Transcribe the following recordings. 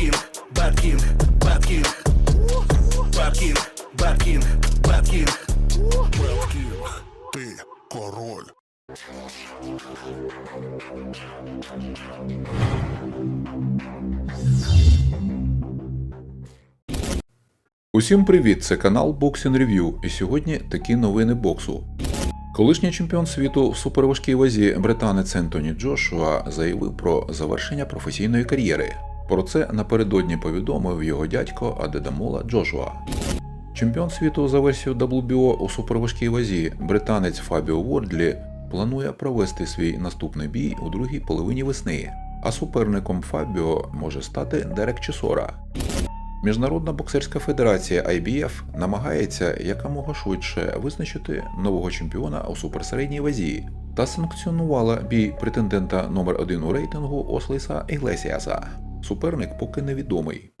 King, Bad King, Bad King, Bad King, Bad King, Bad King. Беткін, ти король. Усім привіт! Це канал Boxing Review, і сьогодні такі новини боксу. Колишній чемпіон світу в суперважкій вазі британець Ентоні Джошуа заявив про завершення професійної кар'єри. Про це напередодні повідомив його дядько Адедамола Джошуа. Чемпіон світу за версією WBO у суперважкій вазі британець Фабіо Вордлі планує провести свій наступний бій у другій половині весни, а суперником Фабіо може стати Дерек Чесора. Міжнародна боксерська федерація IBF намагається якомога швидше визначити нового чемпіона у суперсередній вазі та санкціонувала бій претендента номер 1 у рейтингу Осліса Іглесіаса. Суперник поки невідомий.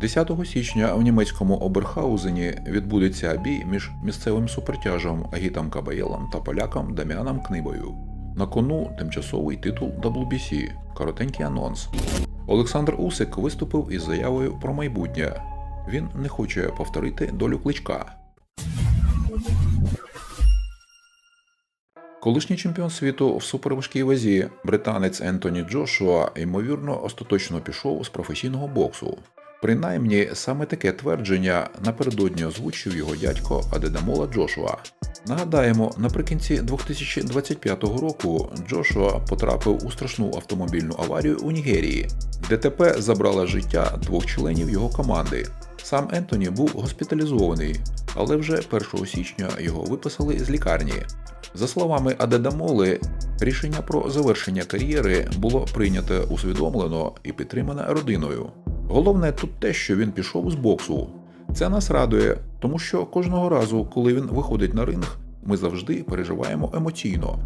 10 січня в німецькому Оберхаузені відбудеться бій між місцевим супертяжем Агітом Кабаєлом та поляком Даміаном Книбою. На кону тимчасовий титул WBC. Коротенький анонс. Олександр Усик виступив із заявою про майбутнє. Він не хоче повторити долю кличка. Колишній чемпіон світу в суперважкій вазі, британець Ентоні Джошуа, ймовірно, остаточно пішов з професійного боксу. Принаймні, саме таке твердження напередодні озвучив його дядько Адедамола Джошуа. Нагадаємо, наприкінці 2025 року Джошуа потрапив у страшну автомобільну аварію у Нігерії. ДТП забрало життя двох членів його команди. Сам Ентоні був госпіталізований, але вже 1 січня його виписали з лікарні. За словами Адедамоли, рішення про завершення кар'єри було прийнято усвідомлено і підтримане родиною. Головне тут те, що він пішов з боксу. Це нас радує, тому що кожного разу, коли він виходить на ринг, ми завжди переживаємо емоційно.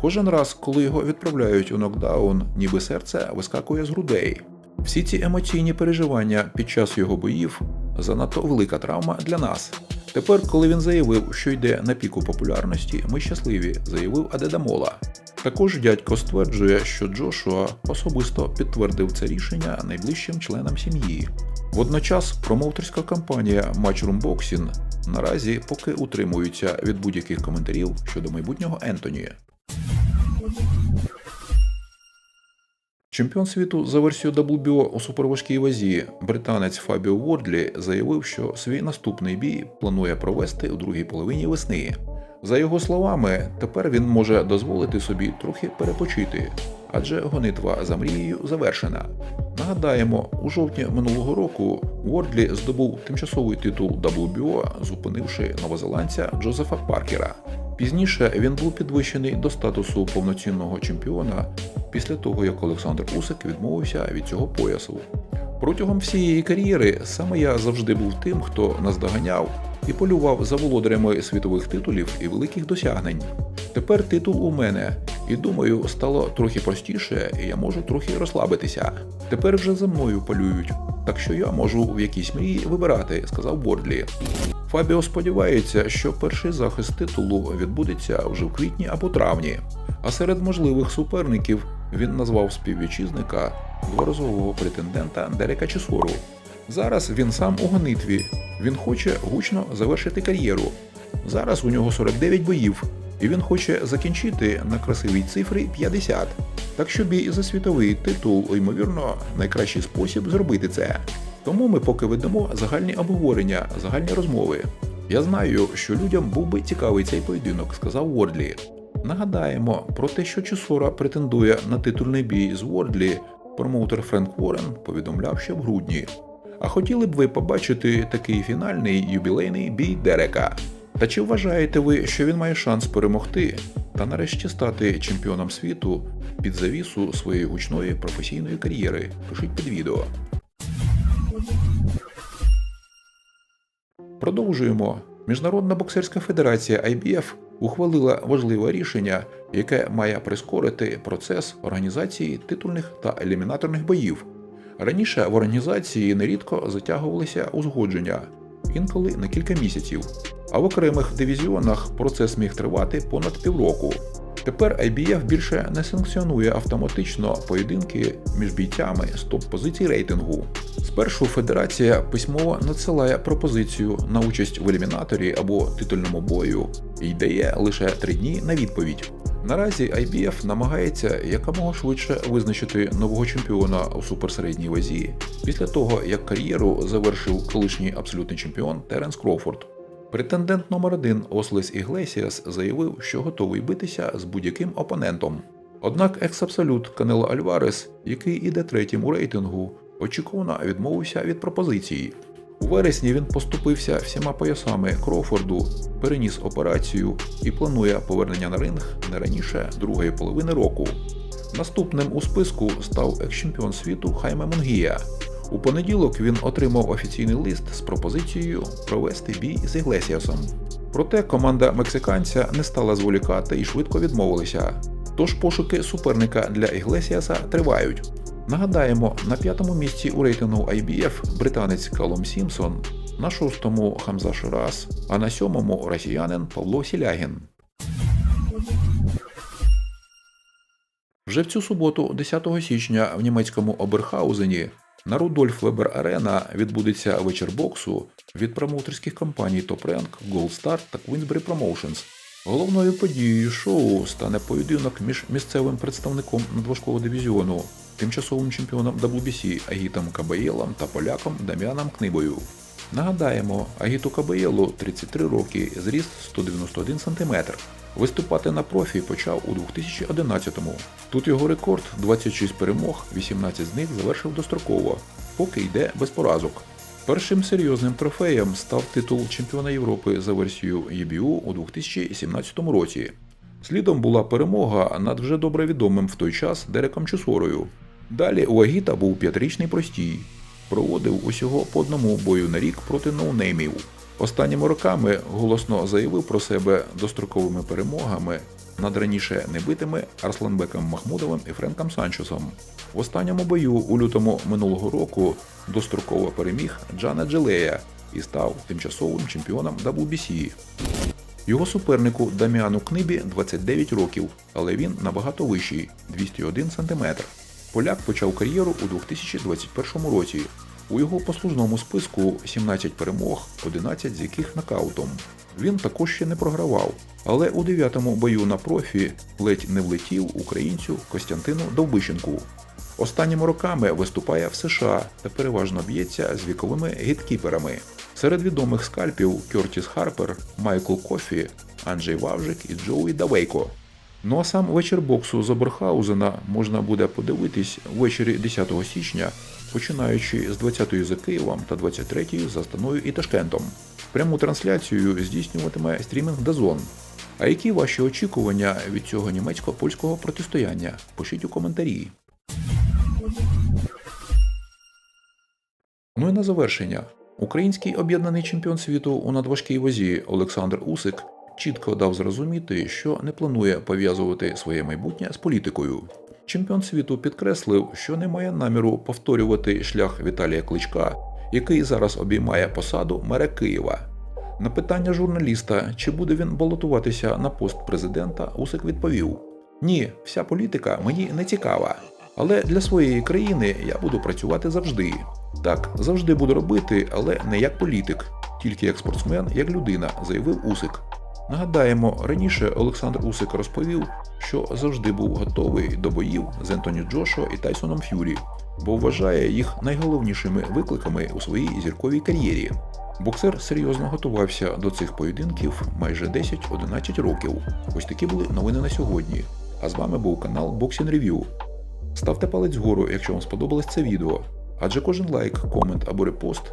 Кожен раз, коли його відправляють у нокдаун, ніби серце вискакує з грудей. Всі ці емоційні переживання під час його боїв занадто велика травма для нас. Тепер, коли він заявив, що йде на піку популярності, ми щасливі, заявив Адедамола. Також дядько стверджує, що Джошуа особисто підтвердив це рішення найближчим членам сім'ї. Водночас промоутерська компанія Matchroom Boxing наразі поки утримується від будь-яких коментарів щодо майбутнього Ентоні. Чемпіон світу за версією WBO у суперважкій вазі британець Фабіо Вордлі заявив, що свій наступний бій планує провести у другій половині весни. За його словами, тепер він може дозволити собі трохи перепочити, адже гонитва за мрією завершена. Нагадаємо, у жовтні минулого року Вордлі здобув тимчасовий титул WBO, зупинивши новозеландця Джозефа Паркера. Пізніше він був підвищений до статусу повноцінного чемпіона після того, як Олександр Усик відмовився від цього поясу. Протягом всієї кар'єри саме я завжди був тим, хто наздоганяв і полював за володарями світових титулів і великих досягнень. Тепер титул у мене, і думаю, стало трохи простіше, і я можу трохи розслабитися. Тепер вже за мною полюють, так що я можу в якійсь мрії вибирати, сказав Бордлі. Фабіо сподівається, що перший захист титулу відбудеться вже в квітні або травні. А серед можливих суперників він назвав співвітчизника дворазового претендента Дерека Чесору. Зараз він сам у гонитві. Він хоче гучно завершити кар'єру. Зараз у нього 49 боїв, і він хоче закінчити на красивій цифрі 50. Так що бій за світовий титул, ймовірно, найкращий спосіб зробити це. Тому ми поки ведемо загальні обговорення, загальні розмови. Я знаю, що людям був би цікавий цей поєдинок, сказав Вордлі. Нагадаємо про те, що Чесора претендує на титульний бій з Вордлі, промоутер Френк Уоррен повідомляв ще в грудні. А хотіли б ви побачити такий фінальний юбілейний бій Дерека? Та чи вважаєте ви, що він має шанс перемогти та нарешті стати чемпіоном світу під завісу своєї гучної професійної кар'єри? Пишіть під відео. Продовжуємо. Міжнародна боксерська федерація IBF ухвалила важливе рішення, яке має прискорити процес організації титульних та елімінаторних боїв. Раніше в організації нерідко затягувалися узгодження, інколи на кілька місяців, а в окремих дивізіонах процес міг тривати понад півроку. Тепер IBF більше не санкціонує автоматично поєдинки між бійцями з топ-позицій рейтингу. Спершу федерація письмово надсилає пропозицію на участь в елімінаторі або титульному бою і дає лише три дні на відповідь. Наразі IBF намагається якомога швидше визначити нового чемпіона у суперсередній вазі після того, як кар'єру завершив колишній абсолютний чемпіон Теренс Кроуфорд. Претендент номер один Ослес Іглесіас заявив, що готовий битися з будь-яким опонентом. Однак екс-абсолют Канело Альварес, який іде третім у рейтингу, очікувано відмовився від пропозиції. У вересні він поступився всіма поясами Кроуфорду, переніс операцію і планує повернення на ринг не раніше другої половини року. Наступним у списку став екс-чемпіон світу Хайме Монгія. У понеділок він отримав офіційний лист з пропозицією провести бій з Іглесіасом. Проте команда мексиканця не стала зволікати і швидко відмовилася. Тож пошуки суперника для Іглесіаса тривають. Нагадаємо, на п'ятому місці у рейтингу IBF британець Калом Сімпсон, на шостому Хамза Ширас, а на сьомому росіянин Павло Сілягін. Вже в цю суботу, 10 січня, в німецькому Оберхаузені на Рудольф Вебер Арена відбудеться вечір боксу від промоутерських компаній Top Rank, Gold Star та Queensberry Promotions. Головною подією шоу стане поєдинок між місцевим представником надважкого дивізіону, тимчасовим чемпіоном WBC Агітом Кабаєлом та поляком Дам'яном Книбою. Нагадаємо, Агіту Кабаєлу 33 роки, зріст 191 см. Виступати на профі почав у 2011-му. Тут його рекорд 26 перемог, 18 з них завершив достроково, поки йде без поразок. Першим серйозним трофеєм став титул чемпіона Європи за версією EBU у 2017 році. Слідом була перемога над вже добре відомим в той час Дереком Чусорою. Далі у Агіта був п'ятирічний простій. Проводив усього по одному бою на рік проти ноунеймів. Останніми роками голосно заявив про себе достроковими перемогами над раніше небитими Арсланбеком Махмудовим і Френком Санчесом. В останньому бою у лютому минулого року достроково переміг Джана Джелея і став тимчасовим чемпіоном WBC. Його супернику Даміану Книбі 29 років, але він набагато вищий 201 см. Поляк почав кар'єру у 2021 році. У його послужному списку 17 перемог, 11 з яких нокаутом. Він також ще не програвав, але у дев'ятому бою на профі ледь не влетів українцю Костянтину Довбищенку. Останніми роками виступає в США та переважно б'ється з віковими гіткіперами. Серед відомих скальпів Кертіс Харпер, Майкл Кофі, Анджей Вавжик і Джоуі Давейко. Ну а сам вечір боксу з Оберхаузена можна буде подивитись ввечері 10 січня, починаючи з 20-ї за Києвом та 23-ї за Астаною і Ташкентом. Пряму трансляцію здійснюватиме стрімінг Дазон. А які ваші очікування від цього німецько-польського протистояння? Пишіть у коментарі. Ну і на завершення. Український об'єднаний чемпіон світу у надважкій вазі Олександр Усик чітко дав зрозуміти, що не планує пов'язувати своє майбутнє з політикою. Чемпіон світу підкреслив, що не має наміру повторювати шлях Віталія Кличка, який зараз обіймає посаду мера Києва. На питання журналіста, чи буде він балотуватися на пост президента, Усик відповів: Ні, вся політика мені не цікава. Але для своєї країни я буду працювати завжди. Так, завжди буду робити, але не як політик, тільки як спортсмен, як людина, заявив Усик. Нагадаємо, раніше Олександр Усик розповів, що завжди був готовий до боїв з Ентоні Джошо і Тайсоном Ф'юрі, бо вважає їх найголовнішими викликами у своїй зірковій кар'єрі. Боксер серйозно готувався до цих поєдинків майже 10-11 років. Ось такі були новини на сьогодні. А з вами був канал Boxing Review. Ставте палець вгору, якщо вам сподобалось це відео, адже кожен лайк, комент або репост